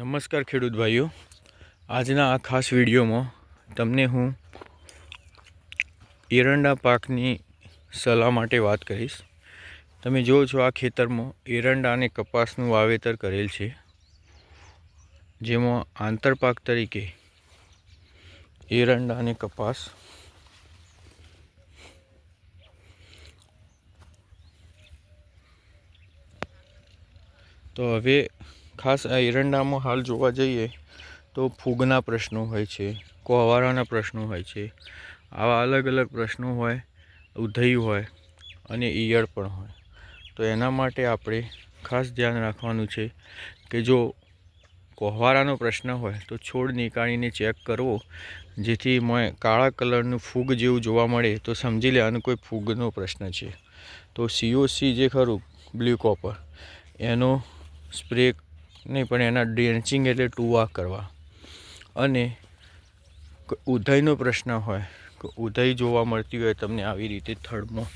નમસ્કાર ખેડૂત ભાઈઓ. આજના આ ખાસ વિડીયોમાં તમને હું એરંડા પાકની સલાહ માટે વાત કરીશ. તમે જુઓ છો આ ખેતરમાં એરંડા અને કપાસનું વાવેતર કરેલ છે. જેમાં આંતરપાક તરીકે એરંડા અને કપાસ તો હવે ખાસ આ એરંડામાં હાલ જોવા જઈએ તો ફૂગના પ્રશ્નો હોય છે, કોહવારાના પ્રશ્નો હોય છે, આવા અલગ અલગ પ્રશ્નો હોય, ઉધઈ હોય અને ઈયળ પણ હોય. તો એના માટે આપણે ખાસ ધ્યાન રાખવાનું છે કે જો કોહવારાનો પ્રશ્ન હોય તો છોડ નીકાળીને ચેક કરવો, જેથી મેં કાળા કલરનું ફૂગ જેવું જોવા મળે તો સમજી લેવાનું કોઈ ફૂગનો પ્રશ્ન છે. તો સીઓસી જે ખરું બ્લુ કોપર, એનો સ્પ્રે નહીં, પણ એના ડેન્સિંગ એટલે ટુવા કરવા. અને ઉધયનો પ્રશ્ન હોય, કે ઉધય જોવા મળતી હોય તમને આવી રીતે થડમાં,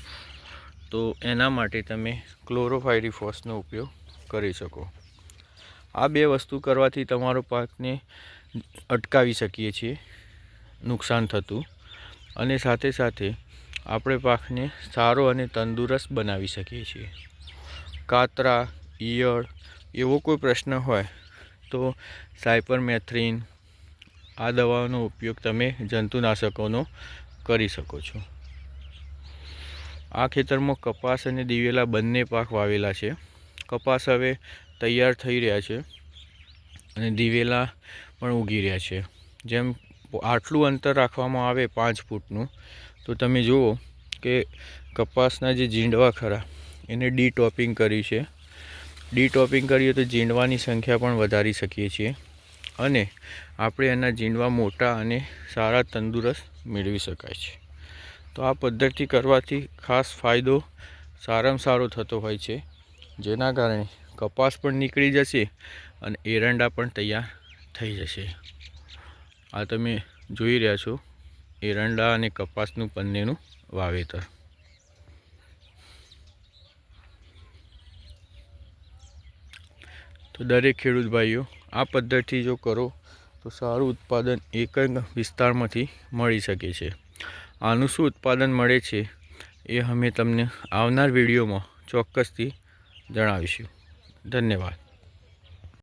તો એના માટે તમે ક્લોરોફાયરીફોસનો ઉપયોગ કરી શકો. આ બે વસ્તુ કરવાથી તમારો પાકને અટકાવી શકીએ છીએ, નુકસાન થતું. અને સાથે સાથે આપણે પાકને સારો અને તંદુરસ્ત બનાવી શકીએ છીએ. કાતરા, ઈયળ એવો કોઈ પ્રશ્ન હોય તો સાયપરમેથ્રિન આ દવાઓનો ઉપયોગ તમે જંતુનાશકોનો કરી શકો છો. આ ખેતરમાં કપાસ અને દિવેલા બંને પાક વાવેલા છે. કપાસ હવે તૈયાર થઈ રહ્યા છે અને દિવેલા પણ ઉગી રહ્યા છે. જેમ આટલું અંતર રાખવામાં આવે પાંચ ફૂટનું, તો તમે જુઓ કે કપાસના જે જીંડવા ખરા, એને ડી ટોપિંગ કરી છે. ડી ટોપિંગ કરીએ તો જીંડવાની સંખ્યા પણ વધારી શકીએ છીએ અને આપણે એના જીંડવા મોટા અને સારા તંદુરસ્ત મેળવી શકાય છે. તો આ પદ્ધતિ કરવાથી ખાસ ફાયદો સારામાં સારો થતો હોય છે, જેના કારણે કપાસ પણ નીકળી જશે અને એરંડા પણ તૈયાર થઈ જશે. આ તમે જોઈ રહ્યા છો, એરંડા અને કપાસનું બંનેનું વાવેતર. તો દરેક ખેડૂત ભાઈઓ, આ પદ્ધતિ જો કરો, તો સારું ઉત્પાદન એક જ વિસ્તારમાંથી મળી શકે છે. આનું શું ઉત્પાદન મળે છે, એ અમે તમને આવનાર વિડીયોમાં ચોક્કસથી જણાવીશું. ધન્યવાદ.